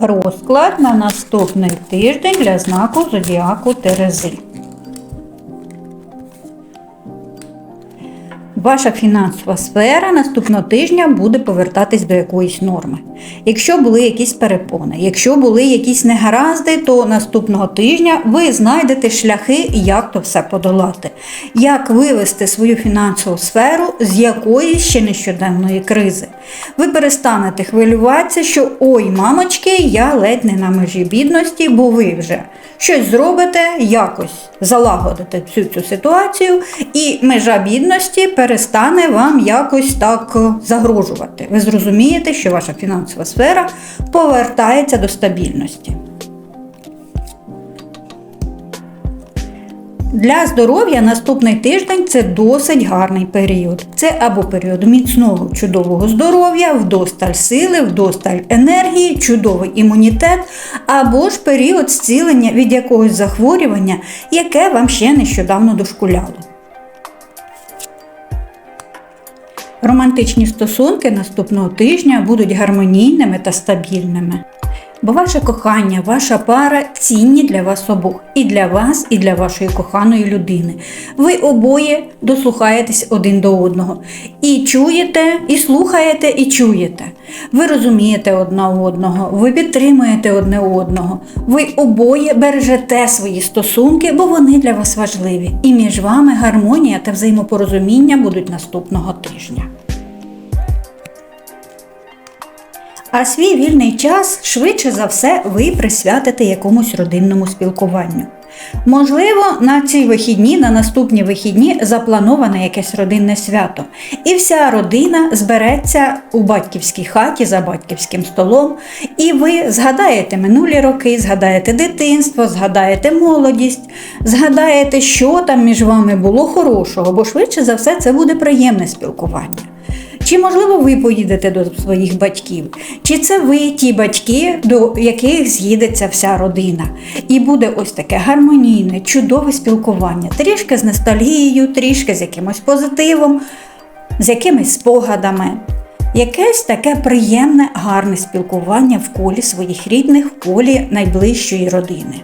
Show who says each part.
Speaker 1: Розклад на наступний тиждень для знаку зодіаку Терези. Ваша фінансова сфера наступного тижня буде повертатись до якоїсь норми. Якщо були якісь перепони, якщо були якісь негаразди, то наступного тижня ви знайдете шляхи, як то все подолати, як вивести свою фінансову сферу з якоїсь ще нещоденної кризи. Ви перестанете хвилюватися, що ой, мамочки, я ледь не на межі бідності, бо ви вже щось зробите, якось залагодите всю цю ситуацію, і межа бідності перестане вам якось так е, загрожувати. Ви зрозумієте, що ваша фінансова сфера повертається до стабільності. Для здоров'я наступний тиждень це досить гарний період. Це або період міцного чудового здоров'я, вдосталь сили, вдосталь енергії, чудовий імунітет, або ж період зцілення від якогось захворювання, яке вам ще нещодавно дошкуляло. Романтичні стосунки наступного тижня будуть гармонійними та стабільними. Бо ваше кохання, ваша пара цінні для вас обох. І для вас, і для вашої коханої людини. Ви обоє дослухаєтесь один до одного. І чуєте, і слухаєте, і чуєте. Ви розумієте одна одного, ви підтримуєте одне одного. Ви обоє бережете свої стосунки, бо вони для вас важливі. І між вами гармонія та взаємопорозуміння будуть наступного тижня. А свій вільний час швидше за все ви присвятите якомусь родинному спілкуванню. Можливо, на ці вихідні, на наступні вихідні заплановане якесь родинне свято, і вся родина збереться у батьківській хаті за батьківським столом, і ви згадаєте минулі роки, згадаєте дитинство, згадаєте молодість, згадаєте, що там між вами було хорошого, бо швидше за все це буде приємне спілкування. Чи можливо ви поїдете до своїх батьків? Чи це ви ті батьки, до яких з'їдеться вся родина? І буде ось таке гармонійне, чудове спілкування, трішки з ностальгією, трішки з якимось позитивом, з якимись спогадами. Якесь таке приємне, гарне спілкування в колі своїх рідних, в колі найближчої родини.